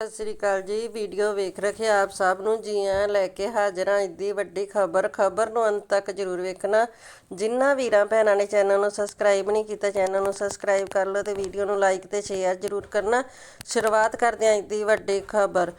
ਸਤਿ ਸ੍ਰੀ ਅਕਾਲ ਜੀ, ਵੀਡੀਓ ਵੇਖ ਰਹੇ ਆਪ ਸਭ ਨੂੰ। ਜੀ ਆਇਆਂ ਲੈ ਕੇ ਹਾਜ਼ਰ ਹਾਂ ਇੱਦੀ ਵੱਡੀ ਖਬਰ। ਖਬਰ ਨੂੰ ਅੰਤ ਤੱਕ ਜਰੂਰ ਵੇਖਣਾ। ਜਿਨ੍ਹਾਂ ਵੀਰਾਂ ਭੈਣਾਂ ਨੇ ਚੈਨਲ ਨੂੰ ਸਬਸਕ੍ਰਾਈਬ ਨਹੀਂ ਕੀਤਾ, ਚੈਨਲ ਨੂੰ ਸਬਸਕ੍ਰਾਈਬ ਕਰ ਲਓ ਤੇ ਵੀਡੀਓ ਨੂੰ ਲਾਈਕ ਤੇ ਸ਼ੇਅਰ ਜਰੂਰ ਕਰਨਾ। ਸ਼ੁਰੂਆਤ ਕਰਦੇ ਹਾਂ ਇੱਦੀ ਵੱਡੀ ਖਬਰ।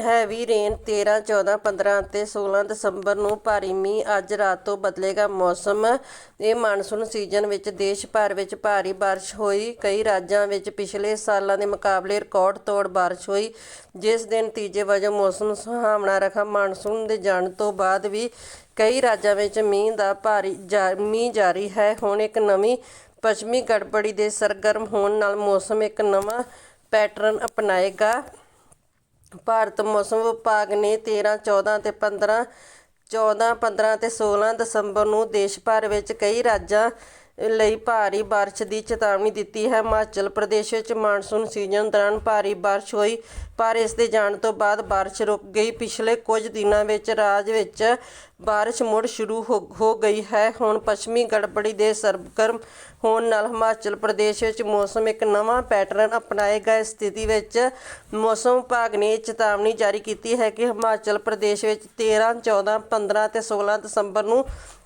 ਹੈਵੀ ਰੇਨ 13 14 15 ਅਤੇ 16 ਦਸੰਬਰ ਨੂੰ ਭਾਰੀ ਮੀਂਹ ਅੱਜ ਰਾਤ ਤੋਂ ਬਦਲੇਗਾ ਮੌਸਮ। ਇਹ ਮਾਨਸੂਨ ਸੀਜ਼ਨ ਵਿੱਚ ਦੇਸ਼ ਭਰ ਵਿੱਚ ਭਾਰੀ ਬਾਰਿਸ਼ ਹੋਈ। ਕਈ ਰਾਜਾਂ ਵਿੱਚ ਪਿਛਲੇ ਸਾਲਾਂ ਦੇ ਮੁਕਾਬਲੇ ਰਿਕਾਰਡ ਤੋੜ ਬਾਰਿਸ਼ ਹੋਈ, ਜਿਸ ਦੇ ਨਤੀਜੇ ਵਜੋਂ ਮੌਸਮ ਸੁਹਾਵਣਾ ਰਖਾ ਮਾਨਸੂਨ ਦੇ ਜਾਣ ਤੋਂ ਬਾਅਦ ਵੀ ਕਈ ਰਾਜਾਂ ਵਿੱਚ ਮੀਂਹ ਦਾ ਭਾਰੀ ਜਾ- ਮੀਂਹ ਜਾਰੀ ਹੈ। ਹੁਣ ਇੱਕ ਨਵੀਂ ਪੱਛਮੀ ਗੜਬੜੀ ਦੇ ਸਰਗਰਮ ਹੋਣ ਨਾਲ ਮੌਸਮ ਇੱਕ ਨਵਾਂ ਪੈਟਰਨ ਅਪਣਾਏਗਾ। ਭਾਰਤ ਮੌਸਮ ਵਿਭਾਗ ਨੇ 13 14 ਅਤੇ 15 14 15 ਤੇ 16 ਦਸੰਬਰ ਨੂੰ ਦੇਸ਼ ਭਰ ਵਿੱਚ ਕਈ ਰਾਜਾਂ ਲਈ ਭਾਰੀ ਬਾਰਿਸ਼ ਦੀ ਚੇਤਾਵਨੀ ਦਿੱਤੀ ਹੈ। ਹਿਮਾਚਲ ਪ੍ਰਦੇਸ਼ ਵਿੱਚ ਮਾਨਸੂਨ ਸੀਜ਼ਨ ਦੌਰਾਨ ਭਾਰੀ ਬਾਰਿਸ਼ ਹੋਈ, ਪਰ ਇਸ ਦੇ ਜਾਣ ਤੋਂ ਬਾਅਦ ਬਾਰਿਸ਼ ਰੁਕ ਗਈ। ਪਿਛਲੇ ਕੁਝ ਦਿਨਾਂ ਵਿੱਚ ਰਾਜ ਵਿੱਚ ਬਾਰਿਸ਼ ਮੁੜ ਸ਼ੁਰੂ ਹੋ ਹੋ ਗਈ ਹੈ। ਹੁਣ ਪੱਛਮੀ ਗੜਬੜੀ ਦੇ ਸਰਗਰਮ ਹੋਣ ਨਾਲ ਹਿਮਾਚਲ ਪ੍ਰਦੇਸ਼ ਵਿੱਚ ਮੌਸਮ ਇੱਕ ਨਵਾਂ ਪੈਟਰਨ ਅਪਣਾਏਗਾ ਇਸ ਸਥਿਤੀ ਵਿੱਚ ਮੌਸਮ ਵਿਭਾਗ ਨੇ ਚੇਤਾਵਨੀ ਜਾਰੀ ਕੀਤੀ ਹੈ ਕਿ ਹਿਮਾਚਲ ਪ੍ਰਦੇਸ਼ ਵਿੱਚ 13 14 15 ਤੇ 16 ਦਸੰਬਰ ਨੂੰ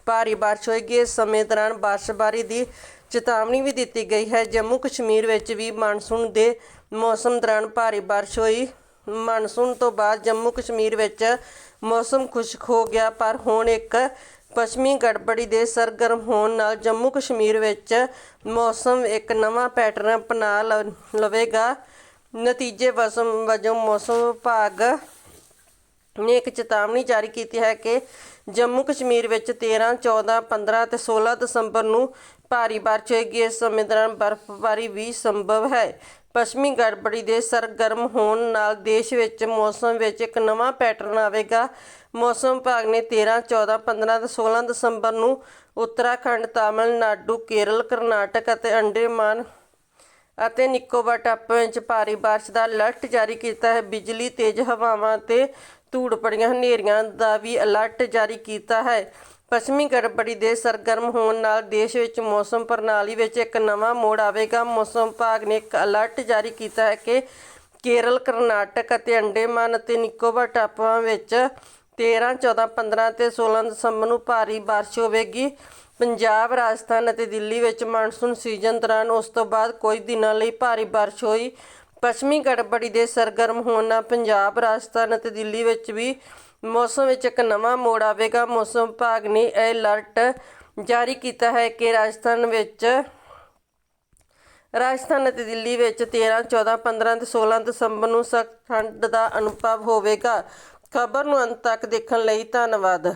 ਭਾਰੀ ਬਾਰਿਸ਼ ਹੋਏਗੀ। ਇਸ ਸਮੇਂ ਦੌਰਾਨ ਬਾਰਿਸ਼ਬਾਰੀ ਦੀ ਚੇਤਾਵਨੀ ਵੀ ਦਿੱਤੀ ਗਈ ਹੈ। ਜੰਮੂ ਕਸ਼ਮੀਰ ਵਿੱਚ ਵੀ ਮਾਨਸੂਨ ਦੇ ਮੌਸਮ ਦੌਰਾਨ ਭਾਰੀ ਬਾਰਿਸ਼ ਹੋਈ। ਮਾਨਸੂਨ ਤੋਂ ਬਾਅਦ ਜੰਮੂ ਕਸ਼ਮੀਰ ਵਿੱਚ ਮੌਸਮ ਖੁਸ਼ਕ ਹੋ ਗਿਆ, ਪਰ ਹੁਣ ਇੱਕ ਪੱਛਮੀ ਗੜਬੜੀ ਦੇ ਸਰਗਰਮ ਹੋਣ ਨਾਲ ਜੰਮੂ ਕਸ਼ਮੀਰ ਵਿੱਚ ਮੌਸਮ ਇੱਕ ਨਵਾਂ ਪੈਟਰਨ ਅਪਣਾ ਲਵੇਗਾ। ਨਤੀਜੇ ਵਸਮ, ਵਜੋਂ ਮੌਸਮ ਵਿਭਾਗ ਨੇ ਇੱਕ ਚੇਤਾਵਨੀ ਜਾਰੀ ਕੀਤੀ ਹੈ ਕਿ ਜੰਮੂ ਕਸ਼ਮੀਰ ਵਿੱਚ 13, 14, 15 ਤੇ 16 ਦਸੰਬਰ ਨੂੰ ਭਾਰੀ ਬਾਰਿਸ਼ ਹੋਏਗੀ। ਇਸ ਸਮੇਂ ਦੌਰਾਨ ਬਰਫ਼ਬਾਰੀ ਵੀ ਸੰਭਵ ਹੈ। ਪੱਛਮੀ ਗੜਬੜੀ ਦੇ ਸਰਗਰਮ ਹੋਣ ਨਾਲ ਦੇਸ਼ ਵਿੱਚ ਮੌਸਮ ਵਿੱਚ ਇੱਕ ਨਵਾਂ ਪੈਟਰਨ ਆਵੇਗਾ। ਮੌਸਮ ਵਿਭਾਗ ਨੇ 13, 14, 15 ਤੇ 16 ਦਸੰਬਰ ਨੂੰ ਉੱਤਰਾਖੰਡ ਤਾਮਿਲਨਾਡੂ ਕੇਰਲ ਕਰਨਾਟਕ ਅਤੇ ਅੰਡੇਮਾਨ ਅਤੇ ਨਿਕੋਬਾਰ ਟਾਪੂ ਵਿੱਚ ਭਾਰੀ ਬਾਰਿਸ਼ ਦਾ ਅਲਰਟ ਜਾਰੀ ਕੀਤਾ ਹੈ। ਬਿਜਲੀ ਤੇਜ਼ ਹਵਾਵਾਂ ਤੇ ਧੂੜ ਭਰੀਆਂ ਹਨੇਰੀਆਂ ਦਾ ਵੀ ਅਲਰਟ ਜਾਰੀ ਕੀਤਾ ਹੈ। ਪੱਛਮੀ ਗੜਬੜੀ ਦੇ ਸਰਗਰਮ ਹੋਣ ਨਾਲ ਦੇਸ਼ ਵਿੱਚ ਮੌਸਮ ਪ੍ਰਣਾਲੀ ਵਿੱਚ ਇੱਕ ਨਵਾਂ ਮੋੜ ਆਵੇਗਾ। ਮੌਸਮ ਵਿਭਾਗ ਨੇ ਇੱਕ ਅਲਰਟ ਜਾਰੀ ਕੀਤਾ ਹੈ ਕਿ ਕੇਰਲ, ਕਰਨਾਟਕ ਅਤੇ ਅੰਡੇਮਾਨ ਅਤੇ ਨਿਕੋਬਾਰ ਟਾਪੂਆਂ ਵਿੱਚ 13 14 15 ਤੇ 16 ਦਸੰਬਰ ਨੂੰ ਭਾਰੀ ਬਾਰਿਸ਼ ਹੋਵੇਗੀ। ਪੰਜਾਬ, ਰਾਜਸਥਾਨ ਅਤੇ ਦਿੱਲੀ ਵਿੱਚ ਮਾਨਸੂਨ ਸੀਜ਼ਨ ਦੌਰਾਨ ਉਸ ਤੋਂ ਬਾਅਦ ਕੁਝ ਦਿਨਾਂ ਲਈ ਭਾਰੀ ਬਾਰਿਸ਼ ਹੋਈ ਪੱਛਮੀ ਗੜਬੜੀ ਦੇ ਸਰਗਰਮ ਹੋਣ ਨਾਲ ਪੰਜਾਬ ਰਾਜਸਥਾਨ ਅਤੇ ਦਿੱਲੀ ਵਿੱਚ ਵੀ ਮੌਸਮ ਵਿੱਚ ਇੱਕ ਨਵਾਂ ਮੋੜ ਆਵੇਗਾ। ਮੌਸਮ ਵਿਭਾਗ ਨੇ ਅਲਰਟ ਜਾਰੀ ਕੀਤਾ ਹੈ ਕਿ ਰਾਜਸਥਾਨ ਵਿੱਚ ਰਾਜਸਥਾਨ ਅਤੇ ਦਿੱਲੀ ਵਿੱਚ 13, 14, 15 ਤੇ 16 ਦਸੰਬਰ ਨੂੰ ਸਖਤ ਠੰਡ ਦਾ ਅਨੁਭਵ ਹੋਵੇਗਾ। ਖਬਰ ਨੂੰ ਅੰਤ ਤੱਕ ਦੇਖਣ ਲਈ ਧੰਨਵਾਦ।